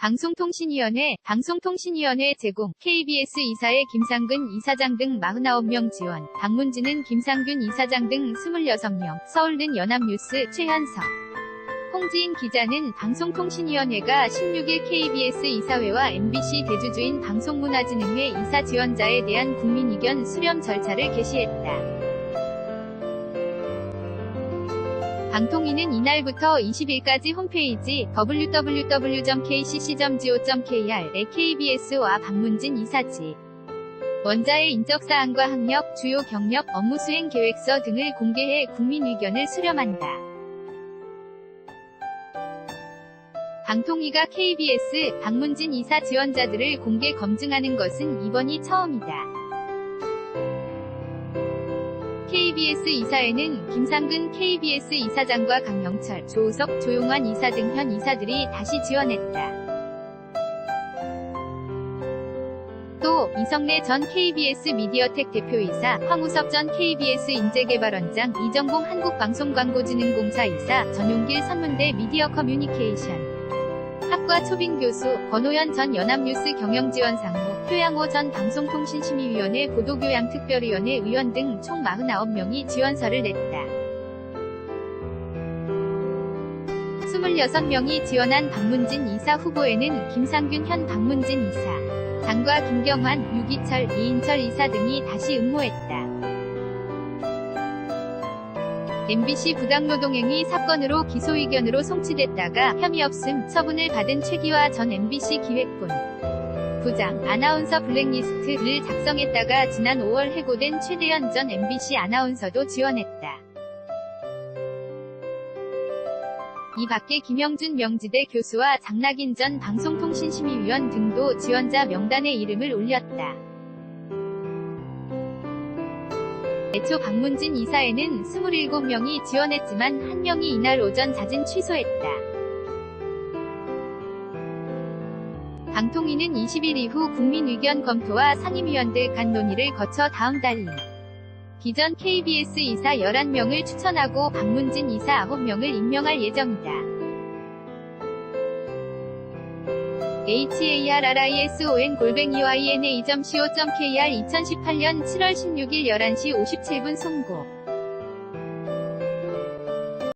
방송통신위원회, 방송통신위원회 제공, KBS 이사의 김상근 이사장 등 49명 지원, 박문진은 김상균 이사장 등 26명, 서울는 연합뉴스 최현석. 홍지인 기자는 방송통신위원회가 16일 KBS 이사회와 MBC 대주주인 방송문화진흥회 이사 지원자에 대한 국민 의견 수렴 절차를 개시했다. 방통위는 이날부터 20일까지 홈페이지 www.kcc.go.kr에 KBS와 박문진 이사지 원자의 인적사항과 학력, 주요 경력, 업무 수행 계획서 등을 공개해 국민 의견을 수렴한다. 방통위가 KBS, 박문진 이사 지원자들을 공개 검증하는 것은 이번이 처음이다. KBS 이사회는 김상근 KBS 이사장과 강영철, 조우석, 조용환 이사 등 현 이사들이 다시 지원했다. 또 이성래 전 KBS 미디어텍 대표이사, 황우섭 전 KBS 인재개발원장, 이정봉 한국방송광고진흥공사 이사, 전용길 선문대 미디어 커뮤니케이션 학과 초빙 교수, 권호연 전 연합뉴스 경영지원 상무, 표양호 전 방송통신심의위원회 보도교양특별위원회 위원 등 총 49명이 지원서를 냈다. 26명이 지원한 박문진 이사 후보에는 김상균 현 박문진 이사, 장과 김경환, 유기철, 이인철 이사 등이 다시 응모했다. MBC 부당노동행위 사건으로 기소 의견으로 송치됐다가 혐의 없음 처분을 받은 최기화 전 MBC 기획본 부장 아나운서 블랙리스트를 작성했다가 지난 5월 해고된 최대현 전 MBC 아나운서도 지원했다. 이 밖에 김영준 명지대 교수와 장낙인 전 방송통신심의위원 등도 지원자 명단에 이름을 올렸다. 애초 박문진 이사에는 27명이 지원했지만 한 명이 이날 오전 자진 취소했다. 방통위는 20일 이후 국민 의견 검토와 상임위원들 간 논의를 거쳐 다음 달인 기존 KBS 이사 11명을 추천하고 박문진 이사 9명을 임명할 예정이다. Harrison 골뱅이 yna.co.kr 2018년 7월 16일 11시 57분 송고